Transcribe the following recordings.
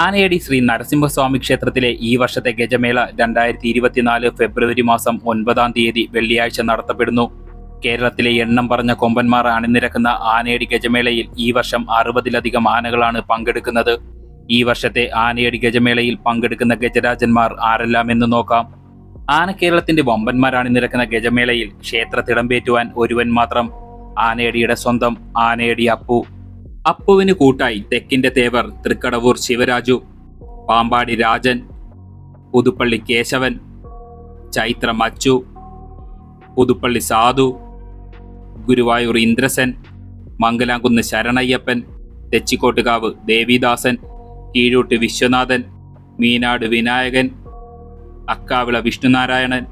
ആനയടി ശ്രീ നരസിംഹസ്വാമി ക്ഷേത്രത്തിലെ ഈ വർഷത്തെ ഗജമേള രണ്ടായിരത്തി ഇരുപത്തിനാല് ഫെബ്രുവരി മാസം ഒൻപതാം തീയതി വെള്ളിയാഴ്ച നടത്തപ്പെടുന്നു. കേരളത്തിലെ എണ്ണം പറഞ്ഞ കൊമ്പന്മാർ അണിനിരക്കുന്ന ആനയടി ഗജമേളയിൽ ഈ വർഷം അറുപതിലധികം ആനകളാണ് പങ്കെടുക്കുന്നത്. ഈ വർഷത്തെ ആനയടി ഗജമേളയിൽ പങ്കെടുക്കുന്ന ഗജരാജന്മാർ ആരെല്ലാം എന്ന് നോക്കാം. ആന കേരളത്തിന്റെ വമ്പന്മാർ അണിനിരക്കുന്ന ഗജമേളയിൽ ക്ഷേത്ര തിടമ്പേറ്റുവാൻ ഒരുവൻ മാത്രം. ആനയടിയുടെ സ്വന്തം ആനയടി അപ്പു. അപ്പുവിന് കൂട്ടായി തെക്കിന്റെ തേവർ തൃക്കടവൂർ ശിവരാജു പാമ്പാടി രാജൻ പുതുപ്പള്ളി കേശവൻ ചൈത്ര മച്ചു പുതുപ്പള്ളി സാധു ഗുരുവായൂർ ഇന്ദ്രസൻ മംഗലാംകുന്ന് ശരണയ്യപ്പൻ തെച്ചിക്കോട്ടുകാവ് ദേവിദാസൻ കീഴൂട്ട് വിശ്വനാഥൻ മീനാട് വിനായകൻ അക്കാവിള വിഷ്ണുനാരായണൻ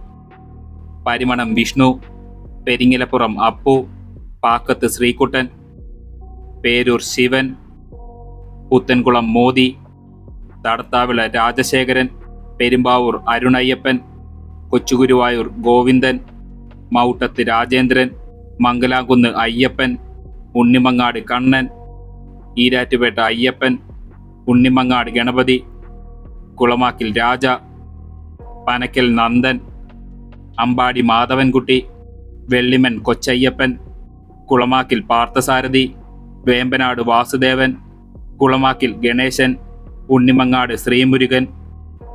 പരിമണം വിഷ്ണു പെരിങ്ങലപ്പുറം അപ്പു പാക്കത്ത് ശ്രീകുട്ടൻ പേരൂർ ശിവൻ പുത്തൻകുളം മോദി തടത്താവിള രാജശേഖരൻ പെരുമ്പാവൂർ അരുണയ്യപ്പൻ കൊച്ചുഗുരുവായൂർ ഗോവിന്ദൻ മൗട്ടത്ത് രാജേന്ദ്രൻ മംഗലാകുന്ന് അയ്യപ്പൻ ഉണ്ണിമങ്ങാട് കണ്ണൻ ഈരാറ്റുപേട്ട അയ്യപ്പൻ ഉണ്ണിമങ്ങാട് ഗണപതി കുളമാക്കിൽ രാജ പനക്കൽ നന്ദൻ അമ്പാടി മാധവൻകുട്ടി വെള്ളിമൻ കൊച്ചയ്യപ്പൻ കുളമാക്കിൽ പാർത്ഥസാരഥി വേമ്പനാട് വാസുദേവൻ കുളമാക്കിൽ ഗണേശൻ ഉണ്ണിമങ്ങാട് ശ്രീമുരുകൻ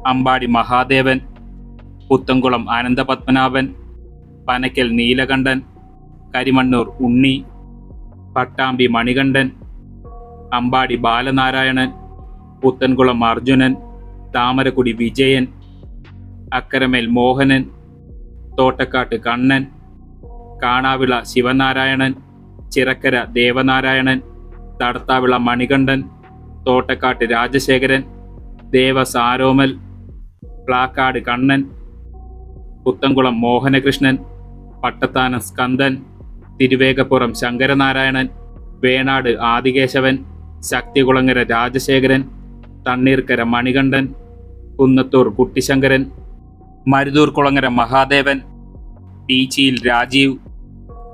അമ്പാടി മഹാദേവൻ പുത്തംകുളം ആനന്ദപത്മനാഭൻ പനക്കൽ നീലകണ്ഠൻ കരിമണ്ണൂർ ഉണ്ണി പട്ടാമ്പി മണികണ്ഠൻ അമ്പാടി ബാലനാരായണൻ പുത്തൻകുളം അർജുനൻ താമരക്കുടി വിജയൻ അക്കരമേൽ മോഹനൻ തോട്ടക്കാട്ട് കണ്ണൻ കാണാവിള ശിവനാരായണൻ ചിറക്കര ദേവനാരായണൻ തടത്താവിള മണികണ്ഠൻ തോട്ടക്കാട്ട് രാജശേഖരൻ ദേവസാരോമൽ പ്ലാക്കാട് കണ്ണൻ പുത്തൻകുളം മോഹനകൃഷ്ണൻ പട്ടത്താനം സ്കന്ദൻ തിരുവേഗപ്പുറം ശങ്കരനാരായണൻ വേണാട് ആദികേശവൻ ശക്തികുളങ്ങര രാജശേഖരൻ തണ്ണീർക്കര മണികണ്ഠൻ കുന്നത്തൂർ കുട്ടിശങ്കരൻ മരുതൂർ കുളങ്ങര മഹാദേവൻ പീച്ചിയിൽ രാജീവ്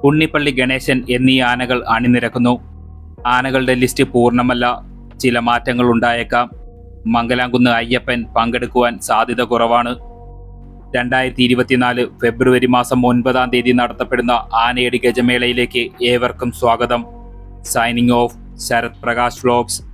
ഉണ്ണിപ്പള്ളി ഗണേശൻ എന്നീ ആനകൾ അണിനിരക്കുന്നു. ആനകളുടെ ലിസ്റ്റ് പൂർണമല്ല. ചില മാറ്റങ്ങൾ ഉണ്ടായേക്കാം. മംഗലാംകുന്ന് അയ്യപ്പൻ പങ്കെടുക്കുവാൻ സാധ്യത കുറവാണ്. രണ്ടായിരത്തി ഇരുപത്തിനാല് ഫെബ്രുവരി മാസം ഒൻപതാം തീയതി നടത്തപ്പെടുന്ന ആനയടി ഗജമേളയിലേക്ക് ഏവർക്കും സ്വാഗതം. Signing off Sarath Prakash vlogs.